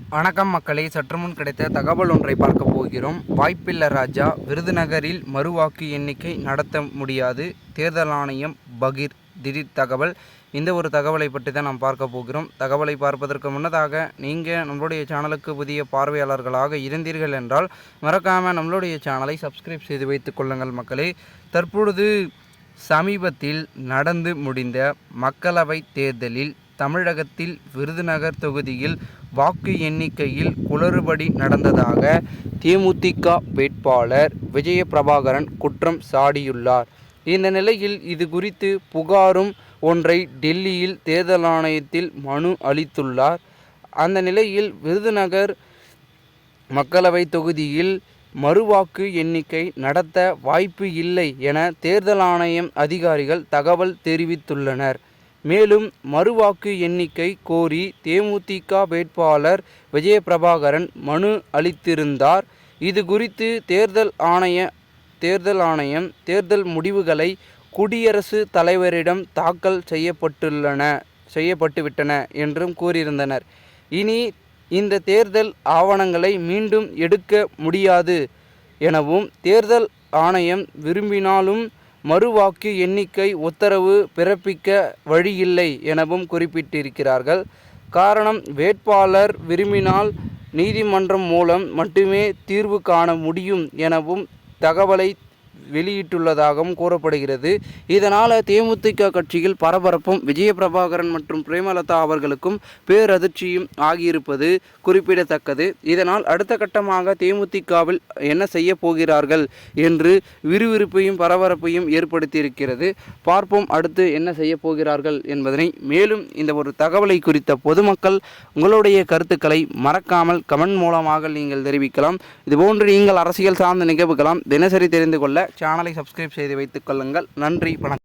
வணக்கம் மக்களை சற்று முன் கிடைத்த தகவல் ஒன்றை பார்க்க போகிறோம். வாய்ப்பில்ல ராஜா விருதுநகரில் மறுவாக்கு எண்ணிக்கை நடத்த முடியாது. தேர்தல் ஆணையம் பகீர் திடீர் தகவல். இந்த ஒரு தகவலை பற்றி தான் நாம் பார்க்க போகிறோம். தகவலை பார்ப்பதற்கு முன்னதாக நீங்கள் நம்மளுடைய சேனலுக்கு புதிய பார்வையாளர்களாக இருந்தீர்கள் என்றால் மறக்காமல் நம்மளுடைய சேனலை சப்ஸ்கிரைப் செய்து வைத்துக் கொள்ளுங்கள் மக்களே. தற்பொழுது சமீபத்தில் நடந்து முடிந்த மக்களவை தேர்தலில் தமிழகத்தில் விருதுநகர் தொகுதியில் வாக்கு எண்ணிக்கையில் குளறுபடி நடந்ததாக தேமுதிக வேட்பாளர் விஜயபிரபாகரன் குற்றம் சாடியுள்ளார். இந்த நிலையில் இது குறித்து புகாரும் ஒன்றை டெல்லியில் தேர்தல் ஆணையத்தில் மனு அளித்துள்ளார். அந்த நிலையில் விருதுநகர் மக்களவை தொகுதியில் மறுவாக்கு எண்ணிக்கை நடத்த வாய்ப்பு இல்லை என தேர்தல் ஆணையம் அதிகாரிகள் தகவல் தெரிவித்துள்ளனர். மேலும் மறுவாக்கு எண்ணிக்கை கோரி தேமுதிக வேட்பாளர் விஜயபிரபாகரன் மனு அளித்திருந்தார். இது குறித்து தேர்தல் ஆணைய தேர்தல் ஆணையம் தேர்தல் முடிவுகளை குடியரசு தலைவரிடம் தாக்கல் செய்யப்பட்டுள்ளன செய்யப்பட்டுவிட்டன என்றும் கூறியிருந்தனர். இனி இந்த தேர்தல் ஆவணங்களை மீண்டும் எடுக்க முடியாது எனவும் தேர்தல் ஆணையம் விரும்பினாலும் மறுவாக்கு எண்ணிக்கை உத்தரவு பிறப்பிக்க வழியில்லை எனவும் குறிப்பிட்டிருக்கிறார்கள். காரணம் வேட்பாளர் விரும்பினால் நீதிமன்றம் மூலம் மட்டுமே தீர்வு காண முடியும் எனவும் தகவலை வெளியிட்டுள்ளதாகவும் கூறப்படுகிறது. இதனால் தேமுதிக கட்சியில் பரபரப்பும் விஜயபிரபாகரன் மற்றும் பிரேமலதா அவர்களுக்கும் பேரதிர்ச்சியும் ஆகியிருப்பது குறிப்பிடத்தக்கது. இதனால் அடுத்த கட்டமாக தேமுதிகவில் என்ன செய்ய போகிறார்கள் என்று விறுவிறுப்பையும் பரபரப்பையும் ஏற்படுத்தியிருக்கிறது. பார்ப்போம் அடுத்து என்ன செய்ய போகிறார்கள் என்பதனை. மேலும் இந்த ஒரு தகவலை குறித்த பொதுமக்கள் உங்களுடைய கருத்துக்களை மறக்காமல் கமெண்ட் மூலமாக நீங்கள் தெரிவிக்கலாம். இதுபோன்று நீங்கள் அரசியல் சார்ந்த நிகழ்வுகளாம் தினசரி தெரிந்து கொள்ள சேனலை சப்ஸ்கிரைப் செய்து வைத்துக் கொள்ளுங்கள். நன்றி வணக்கம்.